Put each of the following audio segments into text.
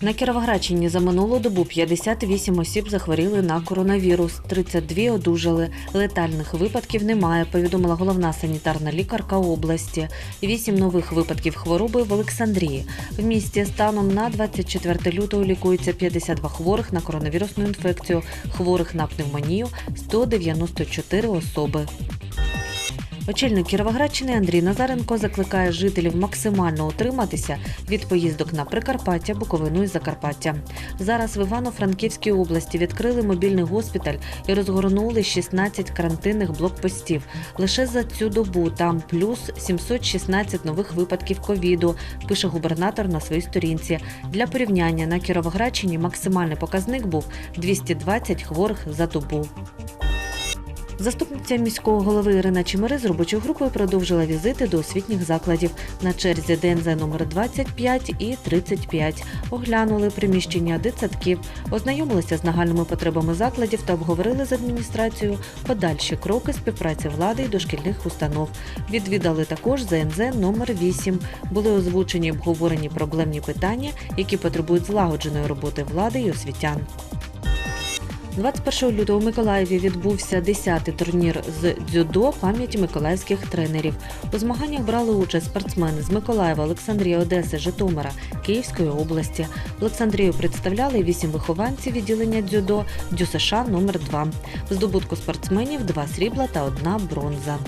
На Кіровоградщині за минулу добу 58 осіб захворіли на коронавірус, 32 одужали. Летальних випадків немає, повідомила головна санітарна лікарка області. Вісім нових випадків хвороби в Олександрії. В місті станом на 24 лютого лікується 52 хворих на коронавірусну інфекцію, хворих на пневмонію 194 особи. Очільник Кіровоградщини Андрій Назаренко закликає жителів максимально утриматися від поїздок на Прикарпаття, Буковину і Закарпаття. Зараз в Івано-Франківській області відкрили мобільний госпіталь і розгорнули 16 карантинних блокпостів. Лише за цю добу там плюс 716 нових випадків ковіду, пише губернатор на своїй сторінці. Для порівняння на Кіровоградщині максимальний показник був 220 хворих за добу. Заступниця міського голови Ірина Чемери з робочою групою продовжила візити до освітніх закладів на черзі ДНЗ номер 25 і 35. Оглянули приміщення дитсадків, ознайомилися з нагальними потребами закладів та обговорили з адміністрацією подальші кроки співпраці влади і дошкільних установ. Відвідали також ЗНЗ номер 8. Були озвучені обговорені проблемні питання, які потребують злагодженої роботи влади і освітян. 21 лютого у Миколаєві відбувся 10-й турнір з дзюдо пам'яті миколаївських тренерів. У змаганнях брали участь спортсмени з Миколаєва, Олександрії, Одеси, Житомира, Київської області. Олександрію представляли вісім вихованців відділення дзюдо ДЮСШ номер 2 В здобутку спортсменів два срібла та одна бронза.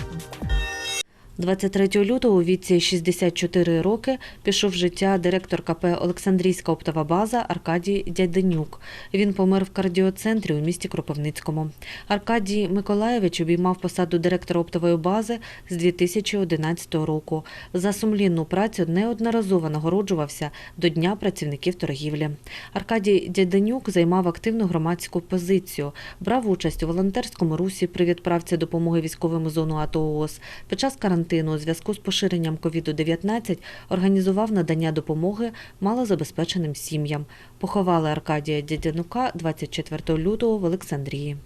23 лютого у віці 64 роки пішов з життя директор КП Олександрійська оптова база Аркадій Дяденюк. Він помер в кардіоцентрі у місті Кропивницькому. Аркадій Миколаєвич обіймав посаду директора оптової бази з 2011 року. За сумлінну працю неодноразово нагороджувався до Дня працівників торгівлі. Аркадій Дяденюк займав активну громадську позицію, брав участь у волонтерському русі при відправці допомоги військовим зону АТО ООС. Під час карантину у зв'язку з поширенням COVID-19 організував надання допомоги малозабезпеченим сім'ям. Поховали Аркадія Дядянука 24 лютого в Олександрії.